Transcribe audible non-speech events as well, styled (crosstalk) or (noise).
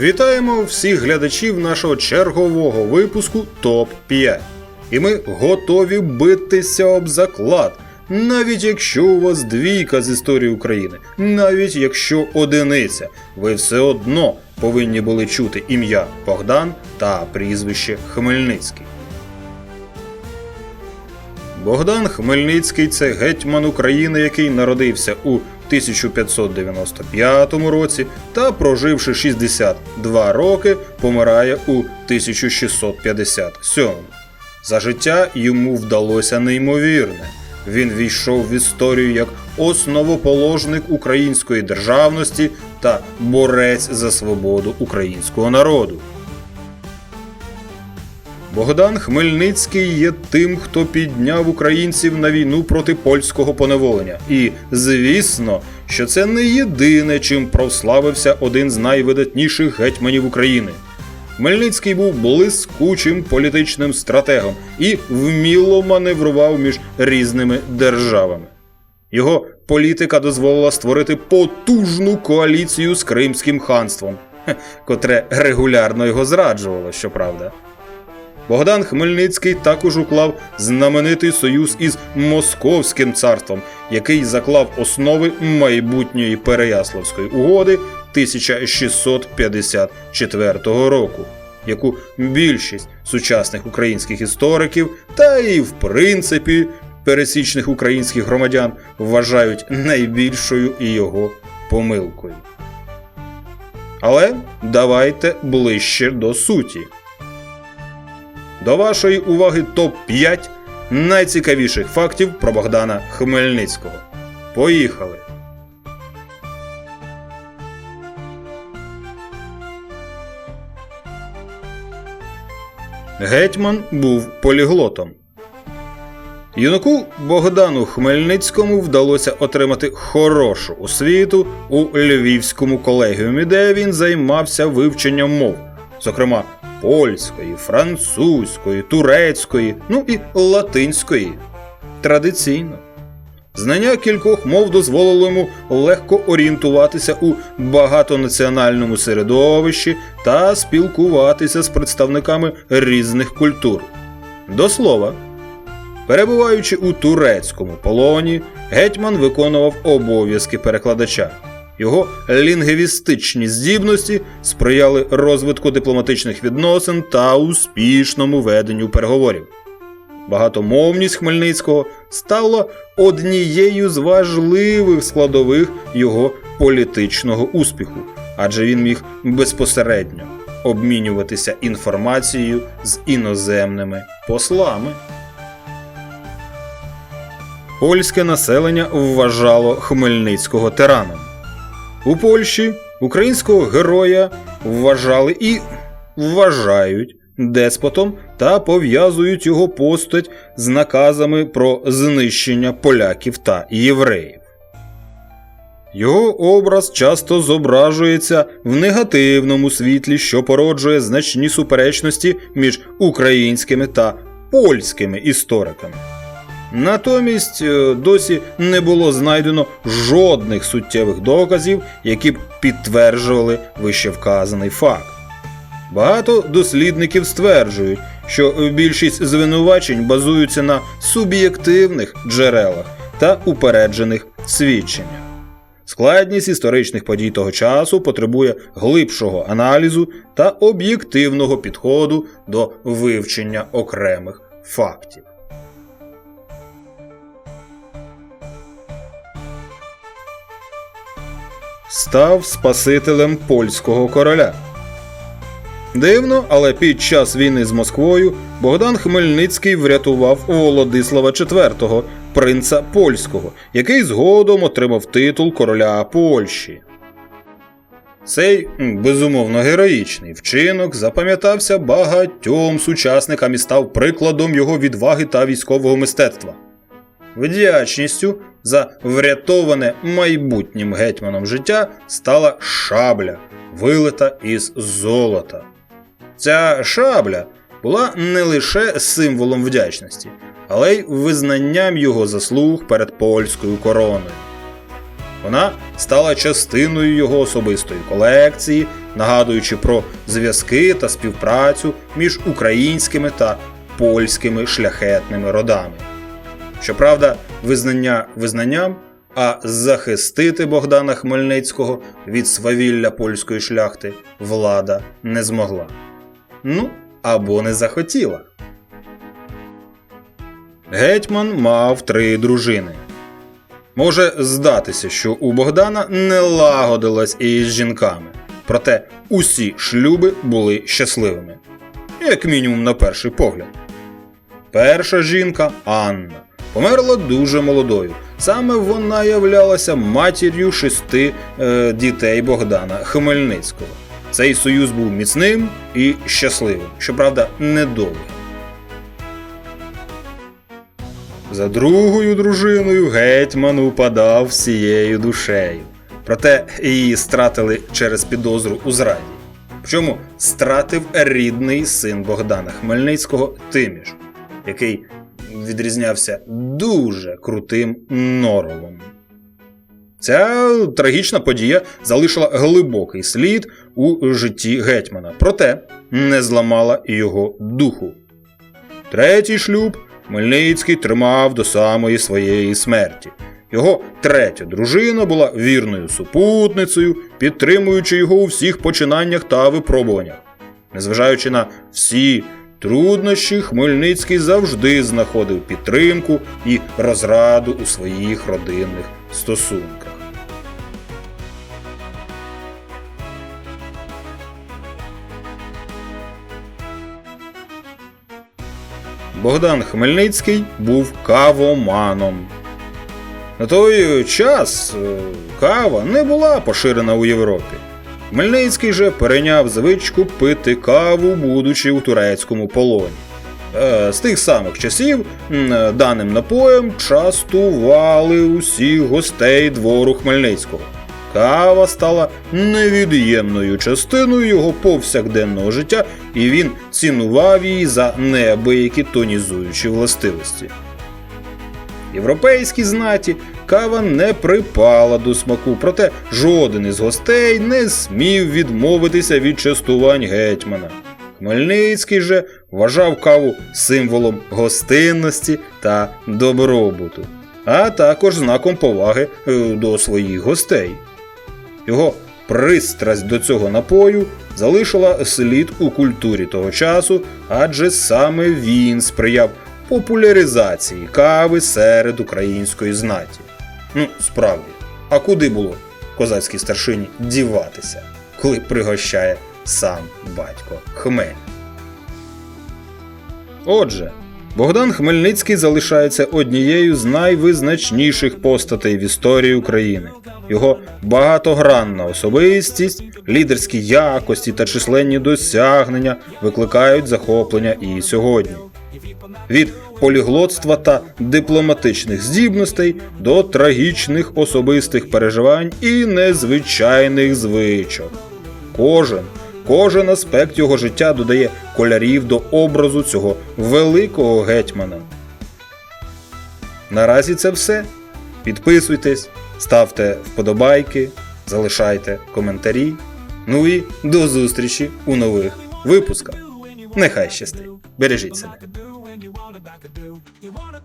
Вітаємо всіх глядачів нашого чергового випуску ТОП 5. І ми готові битися об заклад. Навіть якщо у вас двійка з історії України, навіть якщо одиниця, ви все одно повинні були чути ім'я Богдан та прізвище Хмельницький. Богдан Хмельницький це гетьман України, який народився у 1595 році та, проживши 62 роки, помирає у 1657. За життя йому вдалося неймовірне. Він війшов в історію як основоположник української державності та борець за свободу українського народу. Богдан Хмельницький є тим, хто підняв українців на війну проти польського поневолення. І, звісно, що це не єдине, чим прославився один з найвидатніших гетьманів України. Хмельницький був блискучим політичним стратегом і вміло маневрував між різними державами. Його політика дозволила створити потужну коаліцію з Кримським ханством, (laughs) котре регулярно його зраджувало, щоправда. Богдан Хмельницький також уклав знаменитий союз із Московським царством, який заклав основи майбутньої Переяславської угоди 1654 року, яку більшість сучасних українських істориків та і в принципі пересічних українських громадян вважають найбільшою його помилкою. Але давайте ближче до суті. До вашої уваги топ-5 найцікавіших фактів про Богдана Хмельницького. Поїхали! Гетьман був поліглотом. Юнаку Богдану Хмельницькому вдалося отримати хорошу освіту у Львівському колегіумі, де він займався вивченням мов, зокрема польської, французької, турецької, ну і латинської. Традиційно. Знання кількох мов дозволило йому легко орієнтуватися у багатонаціональному середовищі та спілкуватися з представниками різних культур. До слова, перебуваючи у турецькому полоні, гетьман виконував обов'язки перекладача. Його лінгвістичні здібності сприяли розвитку дипломатичних відносин та успішному веденню переговорів. Багатомовність Хмельницького стала однією з важливих складових його політичного успіху, адже він міг безпосередньо обмінюватися інформацією з іноземними послами. Польське населення вважало Хмельницького тираном. У Польщі українського героя вважали і вважають деспотом та пов'язують його постать з наказами про знищення поляків та євреїв. Його образ часто зображується в негативному світлі, що породжує значні суперечності між українськими та польськими істориками. Натомість е, досі не було знайдено жодних суттєвих доказів, які б підтверджували вищевказаний факт. Багато дослідників стверджують, що більшість звинувачень базуються на суб'єктивних джерелах та упереджених свідченнях. Складність історичних подій того часу потребує глибшого аналізу та об'єктивного підходу до вивчення окремих фактів. Став спасителем польського короля. Дивно, але під час війни з Москвою Богдан Хмельницький врятував Володислава IV, принца польського, який згодом отримав титул короля Польщі. Цей безумовно героїчний вчинок запам'ятався багатьом сучасникам і став прикладом його відваги та військового мистецтва. Вдячністю за врятоване майбутнім гетьманом життя стала шабля, вилита із золота. Ця шабля була не лише символом вдячності, але й визнанням його заслуг перед польською короною. Вона стала частиною його особистої колекції нагадуючи про зв'язки та співпрацю між українськими та польськими шляхетними родами. Щоправда, визнання визнанням, а захистити Богдана Хмельницького від свавілля польської шляхти влада не змогла. Ну, або не захотіла. Гетьман мав три дружини. Може здатися, що у Богдана не лагодилось із жінками, проте усі шлюби були щасливими, як мінімум на перший погляд. Перша жінка Анна померла дуже молодою. Саме вона являлася матір'ю шести е, дітей Богдана Хмельницького. Цей союз був міцним і щасливим, щоправда, недовгим. За другою дружиною гетьман упадав всією душею. Проте її стратили через підозру у зраді. Причому стратив рідний син Богдана Хмельницького Тиміш, який відрізнявся дуже крутим норовом. Ця трагічна подія залишила глибокий слід у житті гетьмана, проте не зламала його духу. Третій шлюб Хмельницький тримав до самої своєї смерті. Його третя дружина була вірною супутницею, підтримуючи його у всіх починаннях та випробуваннях. Незважаючи на всі труднощі, Хмельницький завжди знаходив підтримку і розраду у своїх родинних стосунках. Богдан Хмельницький був кавоманом. На той час е, кава не була поширена у Європі. Хмельницький же перейняв звичку пити каву, будучи у турецькому полоні. Е, З тих самих часів даним напоєм частували усіх гостей двору Хмельницького. Кава стала невід'ємною частиною його повсякденного життя, і він цінував її за неабиякі тонізуючі властивості. Європейській знаті кава не припала до смаку, проте жоден із гостей не смів відмовитися від частувань гетьмана. Хмельницький же вважав каву символом гостинності та добробуту, а також знаком поваги е, до своїх гостей. Його пристрасть до цього напою залишила слід у культурі того часу, адже саме він сприяв популяризації кави серед української знаті. Ну, справді, а куди було козацькій старшині діватися, коли пригощає сам батько Хмель? Отже, Богдан Хмельницький залишається однією з найвизначніших постатей в історії України. Його багатогранна особистість, лідерські якості та численні досягнення викликають захоплення і сьогодні. Від поліглотства та дипломатичних здібностей до трагічних особистих переживань і незвичайних звичок. Кожен, кожен аспект його життя додає кольорів до образу цього великого гетьмана. Наразі це все. Підписуйтесь, ставте вподобайки, залишайте коментарі. Ну і до зустрічі у нових випусках. Нехай щастить. Бережіть себе. wanna back a do. You wanna